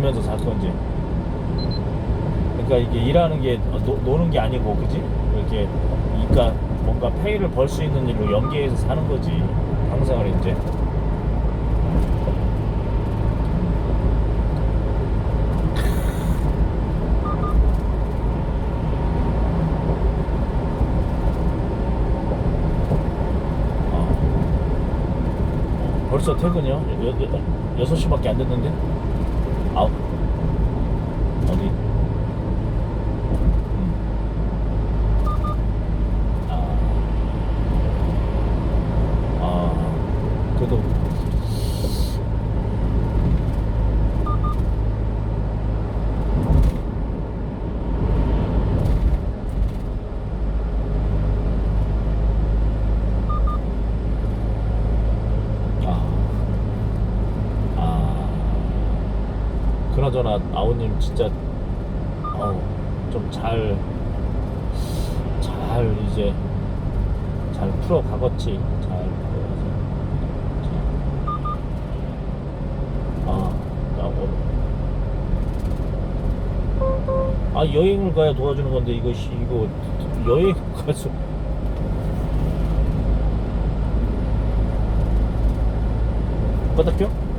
주면서 살 건지. 그러니까 이게 일하는 게 어, 노, 노는 게 아니고 그지? 이렇게 그러니까 뭔가 페이를 벌 수 있는 일로 연계해서 사는 거지. 평생을 이제. 아. 벌써 퇴근이요? 여, 여, 6시밖에 안 됐는데? 아홉 어디? 음. 아, 아, 그래도 아, 아, 그나저나 아우님 진짜 어, 좀잘 잘 이제 잘 풀어 가겠지. 잘 아, 나 오늘 아 여행을 가야 도와주는 건데 씨, 이거 여행 가서. 바닥교?